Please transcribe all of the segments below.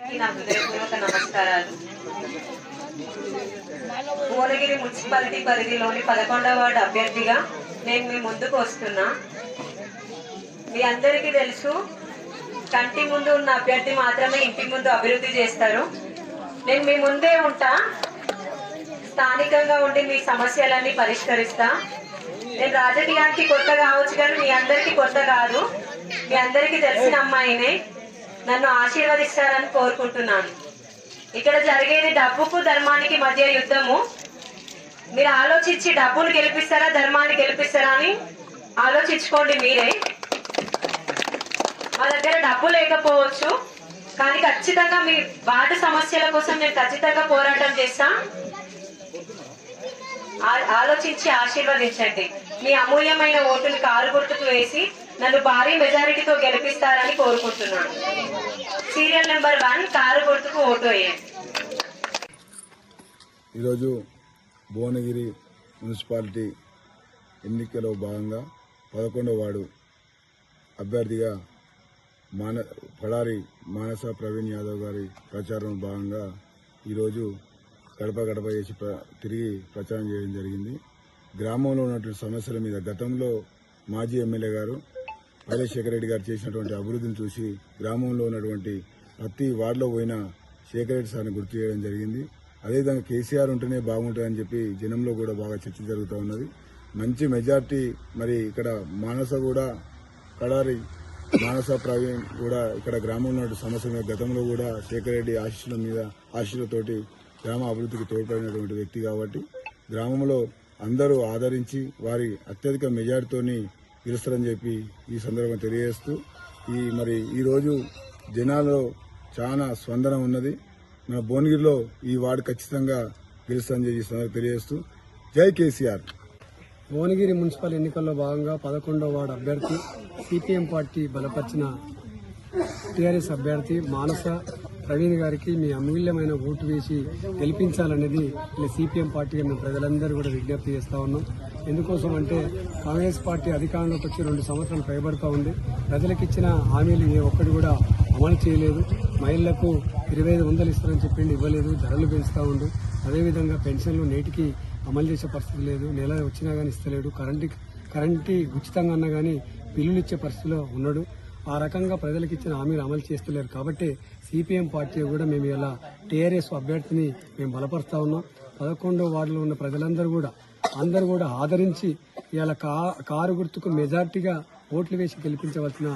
నా హృదయపూర్వక నమస్కారాలు. భువనగిరి మున్సిపాలిటీ పరిధిలోని పదకొండవ వార్డు అభ్యర్థిగా నేను మీ ముందుకు వస్తున్నా. మీ అందరికీ తెలుసు కంటి ముందు ఉన్న అభ్యర్థి మాత్రమే ఇంటి ముందు అభివృద్ధి చేస్తారు. నేను మీ ముందే ఉంటా స్థానికంగా ఉండి మీ సమస్యలన్నీ పరిష్కరిస్తా. నేను రాజకీయానికి కొత్త కావచ్చు కానీ మీ అందరికీ కొత్త కాదు. మీ అందరికీ తెలిసిన అమ్మాయినే. నన్ను ఆశీర్వదిస్తారని కోరుకుంటున్నాను. ఇక్కడ జరిగేది డబ్బుకు ధర్మానికి మధ్య యుద్ధము. మీరు ఆలోచించి డబ్బును గెలిపిస్తారా ధర్మాన్ని గెలిపిస్తారా అని ఆలోచించుకోండి మీరే. మా దగ్గర డబ్బు లేకపోవచ్చు కానీ ఖచ్చితంగా మీ వార్డు సమస్యల కోసం నేను ఖచ్చితంగా పోరాటం చేస్తా. ఆ- ఆలోచించి ఆశీర్వదించండి. మీ అమూల్యమైన ఓటుని కారు గుర్తుకు వేసి నన్ను భారీ మెజారిటీతో గెలిపిస్తారని కోరుకుంటున్నాను. సీరియల్ నెంబర్ వన్ కారు గుర్తుకు ఓటు ఈరోజు భువనగిరి మున్సిపాలిటీ ఎన్నికలో భాగంగా పదకొండవ వాడు అభ్యర్థిగా మాన పడారి మానస ప్రవీణ్ యాదవ్ గారి ప్రచారం భాగంగా ఈరోజు గడప గడప చేసి ప్ర- తిరిగి ప్రచారం చేయడం జరిగింది. గ్రామంలో ఉన్నటువంటి సమస్యల మీద గతంలో మాజీ ఎమ్మెల్యే గారు వైఎస్ రెడ్డి గారు చేసినటువంటి అభివృద్ధిని చూసి గ్రామంలో ఉన్నటువంటి ప్రతి వార్డులో పోయిన శేఖర్ రెడ్డి సార్ని గుర్తు చేయడం జరిగింది. అదేవిధంగా కేసీఆర్ ఉంటేనే బాగుంటుందని చెప్పి జనంలో కూడా బాగా చర్చ జరుగుతూ ఉన్నది. మంచి మెజార్టీ మరి ఇక్కడ మానస కూడా కడారి మానస ప్రవీణ్ కూడా ఇక్కడ గ్రామంలో సమస్య మీద గతంలో కూడా శేఖర్ రెడ్డి ఆశీస్సుల మీద ఆశీస్సులతోటి గ్రామ అభివృద్ధికి తోడ్పడినటువంటి వ్యక్తి కాబట్టి గ్రామంలో అందరూ ఆదరించి వారి అత్యధిక మెజార్టీతోని గెలుస్తారని చెప్పి ఈ సందర్భంగా తెలియజేస్తూ ఈ మరి ఈరోజు జనాల్లో చాలా స్పందన ఉన్నది. మన భువనగిరిలో ఈ వార్డు ఖచ్చితంగా గెలుస్తారని చెప్పి సందర్భంగా తెలియజేస్తూ జై కేసీఆర్. భువనగిరి మున్సిపల్ ఎన్నికల్లో భాగంగా పదకొండవ వార్డు అభ్యర్థి సిపిఎం పార్టీ బలపరిచిన టీఆర్ఎస్ అభ్యర్థి మానస ప్రవీణ్ గారికి మీ అమూల్యమైన ఓటు వేసి గెలిపించాలనేది ఇలా సిపిఎం పార్టీగా మేము ప్రజలందరూ కూడా విజ్ఞప్తి చేస్తా ఉన్నాం. ఎందుకోసం అంటే కాంగ్రెస్ పార్టీ అధికారంలోకి వచ్చి రెండు సంవత్సరాలు పైబడుతూ ఉంది. ప్రజలకు ఇచ్చిన హామీలు ఏ ఒక్కటి కూడా అమలు చేయలేదు. మహిళలకు ఇరవై ఐదు వందలు ఇస్తారని చెప్పిండి ఇవ్వలేదు. ధరలు పెంచుతూ ఉండు అదేవిధంగా పెన్షన్లు నేటికి అమలు చేసే పరిస్థితి లేదు. నెల వచ్చినా కానీ ఇస్తలేడు. కరెంటు కరెంటు ఉచితంగా అన్నా కానీ బిల్లులు ఇచ్చే పరిస్థితిలో ఉన్నాడు. ఆ రకంగా ప్రజలకు ఇచ్చిన హామీలు అమలు చేస్తలేరు. కాబట్టి సిపిఎం పార్టీ కూడా మేము ఇలా టీఆర్ఎస్ అభ్యర్థిని మేము బలపరుస్తా ఉన్నాం. పదకొండో వార్డులో ఉన్న ప్రజలందరూ కూడా అందరూ కూడా ఆదరించి ఇలా కారు గుర్తుకు మెజార్టీగా ఓట్లు వేసి గెలిపించవలసిన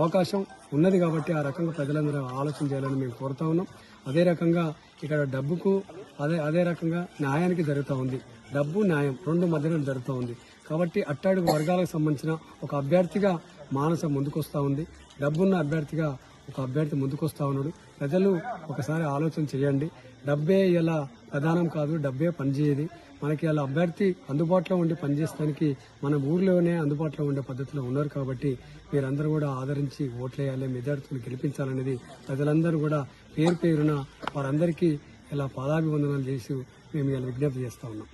అవకాశం ఉన్నది కాబట్టి ఆ రకంగా ప్రజలందరూ ఆలోచన చేయాలని మేము కోరుతా ఉన్నాం. అదే రకంగా ఇక్కడ డబ్బుకు అదే అదే రకంగా న్యాయానికి జరుగుతూ ఉంది. డబ్బు న్యాయం రెండు మధ్యలో జరుగుతూ ఉంది. కాబట్టి అట్టాడుగు వర్గాలకు సంబంధించిన ఒక అభ్యర్థిగా మానస ముందుకొస్తా ఉంది. డబ్బున్న అభ్యర్థిగా ఒక అభ్యర్థి ముందుకొస్తా ఉన్నాడు. ప్రజలు ఒకసారి ఆలోచన చేయండి. డబ్బే ఇలా ప్రధానం కాదు డబ్బే పనిచేయదు. మనకి ఇలా అభ్యర్థి అందుబాటులో ఉండి పనిచేస్తానికి మన ఊర్లోనే అందుబాటులో ఉండే పద్ధతిలో ఉన్నారు కాబట్టి మీరందరూ కూడా ఆదరించి ఓట్లేయాలి మెజార్టీని గెలిపించాలనేది ప్రజలందరూ కూడా పేరు పేరున వారందరికీ ఇలా పాదాభివందనాలు చేసి మేము ఇలా విజ్ఞప్తి చేస్తా ఉన్నాం.